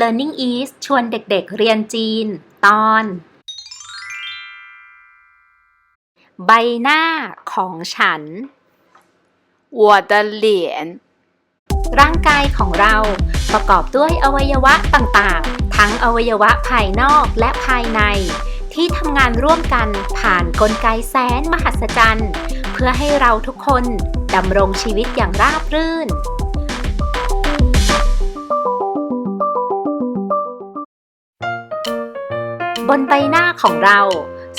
Learning East ชวนเด็กๆเรียนจีน ตอน ใบหน้าของฉัน 我的脸， ร่างกายของเราประกอบด้วยอวัยวะต่างๆ ทั้งอวัยวะภายนอกและภายใน ที่ทำงานร่วมกันผ่านนกลไกแสนมหัศจรรย์ เพื่อให้เราทุกคนดำรงชีวิตอย่างราบรื่น บนใบหน้าของเรา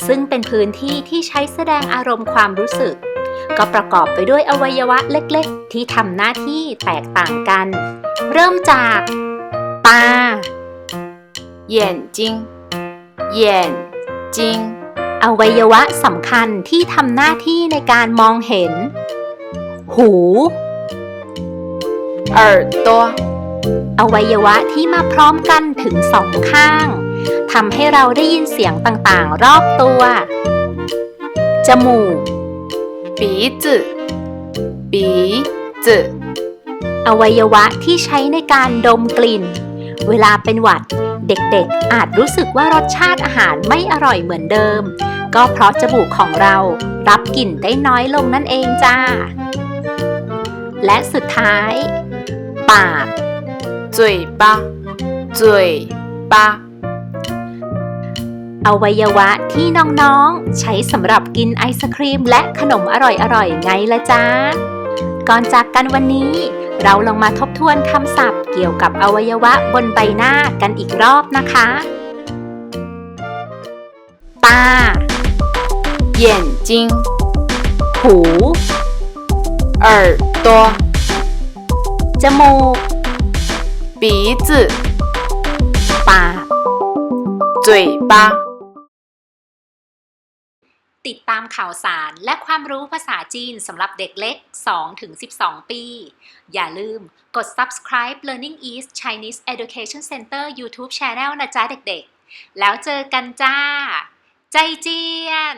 ซึ่งเป็นพื้นที่ที่ใช้แสดงอารมณ์ความรู้สึก ก็ประกอบไปด้วยอวัยวะเล็กๆ ที่ทำหน้าที่แตกต่างกัน เริ่มจากตา 眼睛，眼睛， อวัยวะสำคัญที่ทำหน้าที่ในการมองเห็น หู 耳朵， อวัยวะที่มาพร้อมกันถึงสองข้างท ทำให้เราได้ยินเสียงต่างๆ รอบตัว จมูกปีจืปีจือวัยวะที่ใช้ในการดมกลิ่น เวลาเป็นหวัด เด็กๆ อาจรู้สึกว่ารสชาติอาหารไม่อร่อยเหมือนเดิม ก็เพราะจมูกของเรารับกลิ่นได้น้อยลงนั่นเองจ้า และสุดท้าย ปากจุยปาจุยปา อวัยวะที่น้องๆ ใช้สำหรับกินไอศครีมและขนมอร่อยๆ ไงละจ้า ก่อนจากกันวันนี้ เราลองมาทบทวนคำศัพท์เกี่ยวกับอวัยวะบนใบหน้ากันอีกรอบนะคะ ตา 眼睛， หู 耳朵， จมูก 鼻子， ปาก 嘴巴。 ติดตามข่าวสารและความรู้ภาษาจีนสำหรับเด็กเล็ก 2-12 ปี อย่าลืมกด subscribe Learning East Chinese Education Center YouTube Channel นะจ๊ะเด็กๆ แล้วเจอกันจ้า ใจเจียน